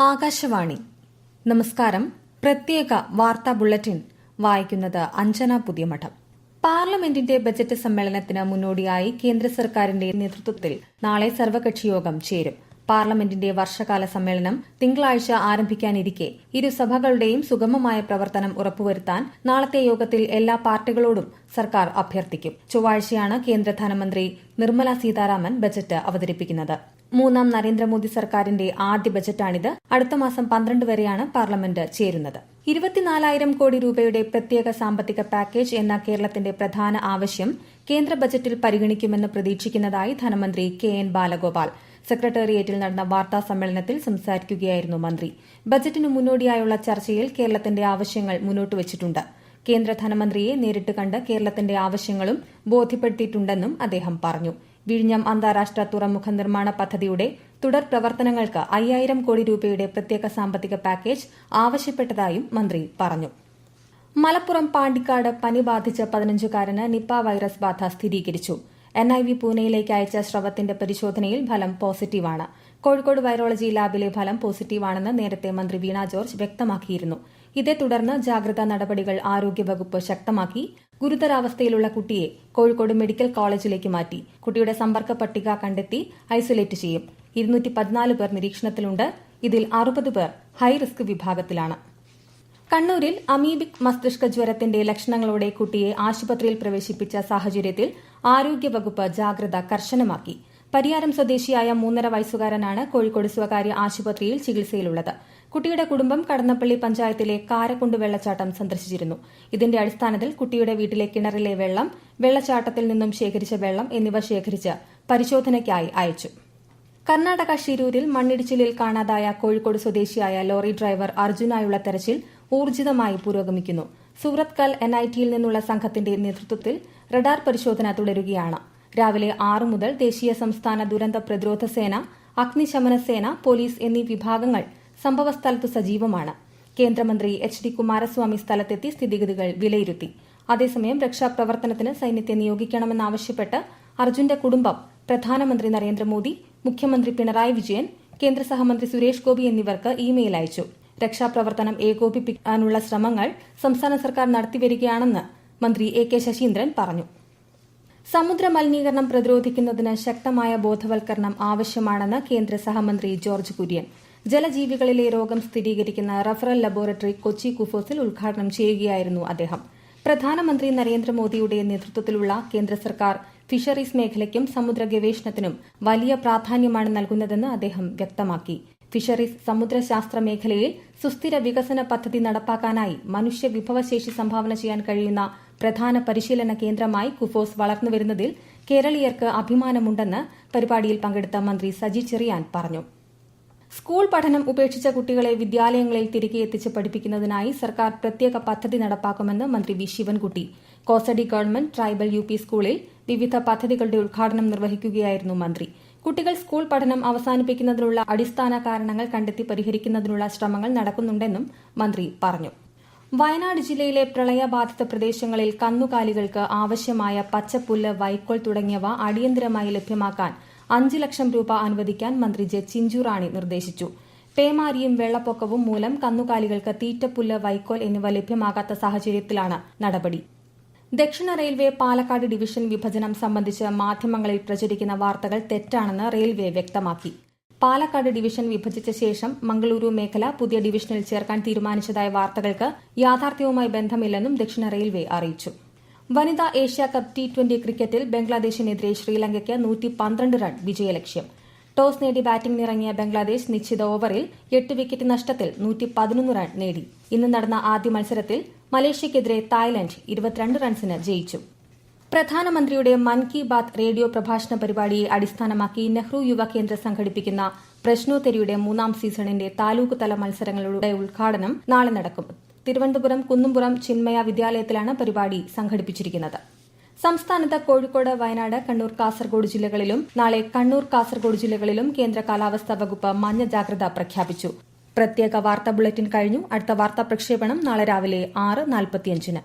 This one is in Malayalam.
ആകാശവാണി. നമസ്കാരം. പ്രത്യേക വാർത്താ ബുള്ളറ്റിൻ. വായിക്കുന്നത് അഞ്ജന പുതിയമഠം. പാർലമെന്റിന്റെ ബജറ്റ് സമ്മേളനത്തിന് മുന്നോടിയായി കേന്ദ്ര സർക്കാരിന്റെ നേതൃത്വത്തിൽ നാളെ സർവകക്ഷിയോഗം ചേരും. പാർലമെന്റിന്റെ വർഷകാല സമ്മേളനം തിങ്കളാഴ്ച ആരംഭിക്കാനിരിക്കെ. ഇരുസഭകളുടെയും സുഗമമായ പ്രവർത്തനം ഉറപ്പുവരുത്താൻ നാളത്തെ യോഗത്തിൽ എല്ലാ പാർട്ടികളോടും സർക്കാർ അഭ്യർത്ഥിക്കും. ചൊവ്വാഴ്ചയാണ് കേന്ദ്ര ധനമന്ത്രി നിർമ്മല സീതാരാമൻ ബജറ്റ് അവതരിപ്പിക്കുന്നത്. മൂന്നാം നരേന്ദ്രമോദി സർക്കാരിന്റെ ആദ്യ ബജറ്റാണിത്. അടുത്ത മാസം പന്ത്രണ്ട് വരെയാണ് പാർലമെന്റ് ചേരുന്നത്. ഇരുപത്തിനാലായിരം കോടി രൂപയുടെ പ്രത്യേക സാമ്പത്തിക പാക്കേജ് എന്ന കേരളത്തിന്റെ പ്രധാന ആവശ്യം കേന്ദ്ര ബജറ്റിൽ പരിഗണിക്കുമെന്ന് പ്രതീക്ഷിക്കുന്നതായി ധനമന്ത്രി കെ എൻ ബാലഗോപാൽ. സെക്രട്ടേറിയറ്റിൽ നടന്ന വാർത്താ സമ്മേളനത്തിൽ സംസാരിക്കുകയായിരുന്നു മന്ത്രി. ബജറ്റിന് മുന്നോടിയായുള്ള ചർച്ചയിൽ കേരളത്തിന്റെ ആവശ്യങ്ങൾ മുന്നോട്ടുവച്ചിട്ടുണ്ട് കേന്ദ്ര ധനമന്ത്രിയെ നേരിട്ട് കണ്ട് കേരളത്തിന്റെ ആവശ്യങ്ങളും ബോധ്യപ്പെടുത്തിയിട്ടുണ്ടെന്നും അദ്ദേഹം പറഞ്ഞു. വിഴിഞ്ഞം അന്താരാഷ്ട്ര തുറമുഖ നിർമ്മാണ പദ്ധതിയുടെ തുടർ പ്രവർത്തനങ്ങൾക്ക് അയ്യായിരം കോടി രൂപയുടെ പ്രത്യേക സാമ്പത്തിക പാക്കേജ് ആവശ്യപ്പെട്ടതായും മന്ത്രി പറഞ്ഞു. മലപ്പുറം പാണ്ടിക്കാട് പനി ബാധിച്ച പതിനഞ്ചുകാരന് നിപ്പ വൈറസ് ബാധ സ്ഥിരീകരിച്ചു. എൻ ഐ വി പൂനെയിലേക്ക് അയച്ച സ്രവത്തിന്റെ പരിശോധനയിൽ ഫലം പോസിറ്റീവാണ്. കോഴിക്കോട് വൈറോളജി ലാബിലെ ഫലം പോസിറ്റീവാണെന്ന് നേരത്തെ മന്ത്രി വീണ ജോർജ് വ്യക്തമാക്കിയിരുന്നു. ഇതേ തുടർന്ന് ജാഗ്രതാ നടപടികൾ ആരോഗ്യവകുപ്പ് ശക്തമാക്കി. ഗുരുതരാവസ്ഥയിലുള്ള കുട്ടിയെ കോഴിക്കോട് മെഡിക്കൽ കോളേജിലേക്ക് മാറ്റി. കുട്ടിയുടെ സമ്പർക്ക പട്ടിക കണ്ടെത്തി ഐസൊലേറ്റ് ചെയ്യും. ഇരുന്നൂറ്റി പതിനാല് പേർ നിരീക്ഷണത്തിലുണ്ട്. ഇതിൽ അറുപത് പേർ ഹൈറിസ്ക് വിഭാഗത്തിലാണ്. കണ്ണൂരിൽ അമീബിക് മസ്തിഷ്ക ജ്വരത്തിന്റെ ലക്ഷണങ്ങളോടെ കുട്ടിയെ ആശുപത്രിയിൽ പ്രവേശിപ്പിച്ച സാഹചര്യത്തിൽ ആരോഗ്യവകുപ്പ് ജാഗ്രത കർശനമാക്കി. പരിയാരം സ്വദേശിയായ മൂന്നര വയസ്സുകാരനാണ് കോഴിക്കോട് സ്വകാര്യ ആശുപത്രിയിൽ ചികിത്സയിലുള്ളത്. കുട്ടിയുടെ കുടുംബം കടന്നപ്പള്ളി പഞ്ചായത്തിലെ കാരക്കുണ്ട് വെള്ളച്ചാട്ടം സന്ദർശിച്ചിരുന്നു. ഇതിന്റെ അടിസ്ഥാനത്തിൽ കുട്ടിയുടെ വീട്ടിലെ കിണറിലെ വെള്ളം വെള്ളച്ചാട്ടത്തിൽ നിന്നും ശേഖരിച്ച വെള്ളം എന്നിവ ശേഖരിച്ച് പരിശോധനയ്ക്കായി അയച്ചു. കർണാടക ഷിരൂരിൽ മണ്ണിടിച്ചിലിൽ കാണാതായ കോഴിക്കോട് സ്വദേശിയായ ലോറി ഡ്രൈവർ അർജുനായുള്ള തെരച്ചിൽ ഊർജിതമായി പുരോഗമിക്കുന്നു. സൂറത്ത് കൽ ടിയിൽ നിന്നുള്ള സംഘത്തിന്റെ നേതൃത്വത്തിൽ റഡാർ പരിശോധന തുടരുകയാണ്. രാവിലെ ആറു മുതൽ ദേശീയ സംസ്ഥാന ദുരന്ത പ്രതിരോധ സേന അഗ്നിശമന സേന പോലീസ് എന്നീ വിഭാഗങ്ങൾ സംഭവസ്ഥലത്ത് സജീവമാണ്. കേന്ദ്രമന്ത്രി എച്ച് ഡി കുമാരസ്വാമി സ്ഥലത്തെത്തി സ്ഥിതിഗതികൾ വിലയിരുത്തി. അതേസമയം രക്ഷാപ്രവർത്തനത്തിന് സൈന്യത്തെ നിയോഗിക്കണമെന്നാവശ്യപ്പെട്ട് അർജുന്റെ കുടുംബം പ്രധാനമന്ത്രി നരേന്ദ്രമോദി മുഖ്യമന്ത്രി പിണറായി വിജയൻ കേന്ദ്ര സഹമന്ത്രി സുരേഷ് ഗോപി എന്നിവർക്ക് ഇമെയിൽ അയച്ചു. രക്ഷാപ്രവർത്തനം ഏകോപിപ്പിക്കാനുള്ള ശ്രമങ്ങൾ സംസ്ഥാന സർക്കാർ നടത്തിവരികയാണെന്ന് മന്ത്രി എ കെ ശശീന്ദ്രൻ പറഞ്ഞു. സമുദ്ര മലിനീകരണം പ്രതിരോധിക്കുന്നതിന് ശക്തമായ ബോധവൽക്കരണം ആവശ്യമാണെന്ന് കേന്ദ്ര സഹമന്ത്രി ജോർജ് കുര്യൻ. ജലജീവികളിലെ രോഗം സ്ഥിരീകരിക്കുന്ന റഫറൽ ലബോറട്ടറി കൊച്ചി കുഫോസിൽ ഉദ്ഘാടനം ചെയ്യുകയായിരുന്നു അദ്ദേഹം. പ്രധാനമന്ത്രി നരേന്ദ്രമോദിയുടെ നേതൃത്വത്തിലുള്ള കേന്ദ്ര സർക്കാർ ഫിഷറീസ് മേഖലയ്ക്കും സമുദ്ര ഗവേഷണത്തിനും വലിയ പ്രാധാന്യമാണ് നൽകുന്നതെന്ന് അദ്ദേഹം വ്യക്തമാക്കി. ഫിഷറീസ് സമുദ്രശാസ്ത്ര മേഖലയിൽ സുസ്ഥിര വികസന പദ്ധതി നടപ്പാക്കാനായി മനുഷ്യ വിഭവശേഷി സംഭാവന ചെയ്യാൻ കഴിയുന്ന പ്രധാന പരിശീലന കേന്ദ്രമായി കുഫോസ് വളർന്നുവരുന്നതിൽ കേരളീയർക്ക് അഭിമാനമുണ്ടെന്ന് പരിപാടിയിൽ പങ്കെടുത്ത മന്ത്രി സജി ചെറിയാൻ പറഞ്ഞു. സ്കൂൾ പഠനം ഉപേക്ഷിച്ച കുട്ടികളെ വിദ്യാലയങ്ങളിൽ തിരികെ എത്തിച്ച് പഠിപ്പിക്കുന്നതിനായി സർക്കാർ പ്രത്യേക പദ്ധതി നടപ്പാക്കുമെന്ന് മന്ത്രി വി ശിവൻകുട്ടി. കോസടി ഗവൺമെന്റ് ട്രൈബൽ യു സ്കൂളിൽ വിവിധ പദ്ധതികളുടെ ഉദ്ഘാടനം നിർവഹിക്കുകയായിരുന്നു മന്ത്രി. കുട്ടികൾ സ്കൂൾ പഠനം അവസാനിപ്പിക്കുന്നതിനുള്ള അടിസ്ഥാന കാരണങ്ങൾ കണ്ടെത്തി പരിഹരിക്കുന്നതിനുള്ള ശ്രമങ്ങൾ നടക്കുന്നുണ്ടെന്നും മന്ത്രി പറഞ്ഞു. വയനാട് ജില്ലയിലെ പ്രളയബാധിത പ്രദേശങ്ങളിൽ കന്നുകാലികൾക്ക് ആവശ്യമായ പച്ചപ്പുല്ല് വൈക്കോൽ തുടങ്ങിയവ അടിയന്തരമായി ലഭ്യമാക്കാൻ അഞ്ച് ലക്ഷം രൂപ അനുവദിക്കാൻ മന്ത്രി ജെ ചിഞ്ചുറാണി നിർദ്ദേശിച്ചു. പേമാരിയും വെള്ളപ്പൊക്കവും മൂലം കന്നുകാലികൾക്ക് തീറ്റപ്പുല്ല് വൈക്കോൽ എന്നിവ ലഭ്യമാകാത്ത സാഹചര്യത്തിലാണ് നടപടി. ദക്ഷിണ റെയിൽവേ പാലക്കാട് ഡിവിഷൻ വിഭജനം സംബന്ധിച്ച് മാധ്യമങ്ങളിൽ പ്രചരിക്കുന്ന വാർത്തകൾ തെറ്റാണെന്ന് റെയിൽവേ വ്യക്തമാക്കി. പാലക്കാട് ഡിവിഷൻ വിഭജിച്ച ശേഷം മംഗളൂരു മേഖല പുതിയ ഡിവിഷനിൽ ചേർക്കാൻ തീരുമാനിച്ചതായ വാർത്തകൾക്ക് യാഥാർത്ഥ്യവുമായി ബന്ധമില്ലെന്നും ദക്ഷിണ റെയിൽവേ അറിയിച്ചു. വനിതാ ഏഷ്യ കപ്പ് ടി ട്വന്റി ക്രിക്കറ്റിൽ ബംഗ്ലാദേശിനെതിരെ ശ്രീലങ്കയ്ക്ക് നൂറ്റി പന്ത്രണ്ട് റൺ വിജയലക്ഷ്യം. ടോസ് നേടി ബാറ്റിംഗിനിറങ്ങിയ ബംഗ്ലാദേശ് നിശ്ചിത ഓവറിൽ എട്ട് വിക്കറ്റ് നഷ്ടത്തിൽ നൂറ്റി പതിനൊന്ന് റൺ നേടി. ഇന്ന് നടന്ന ആദ്യ മത്സരത്തിൽ മലേഷ്യക്കെതിരെ തായ്ലൻഡ് ഇരുപത്തിരണ്ട് റൺസിന് ജയിച്ചു. പ്രധാനമന്ത്രിയുടെ മൻ കി ബാത് റേഡിയോ പ്രഭാഷണ പരിപാടിയെ അടിസ്ഥാനമാക്കി നെഹ്റു യുവ കേന്ദ്ര സംഘടിപ്പിക്കുന്ന പ്രശ്നോത്തരിയുടെ മൂന്നാം സീസണിന്റെ താലൂക്ക് തല മത്സരങ്ങളുടെ ഉദ്ഘാടനം നാളെ നടക്കും. തിരുവനന്തപുരം കുന്നുംപുറം ചിന്മയ വിദ്യാലയത്തിലാണ് പരിപാടി സംഘടിപ്പിച്ചിരിക്കുന്നത്. സംസ്ഥാനത്ത് കോഴിക്കോട് വയനാട് കണ്ണൂർ കാസർഗോഡ് ജില്ലകളിലും നാളെ കണ്ണൂർ കാസർഗോഡ് ജില്ലകളിലും കേന്ദ്ര കാലാവസ്ഥാ വകുപ്പ് മഞ്ഞ ജാഗ്രത പ്രഖ്യാപിച്ചു. പ്രത്യേക വാർത്താ ബുള്ളറ്റിൻ കഴിഞ്ഞു. അടുത്ത വാർത്താ പ്രക്ഷേപണം നാളെ രാവിലെ ആറ് നാൽപ്പത്തിയഞ്ചിന്.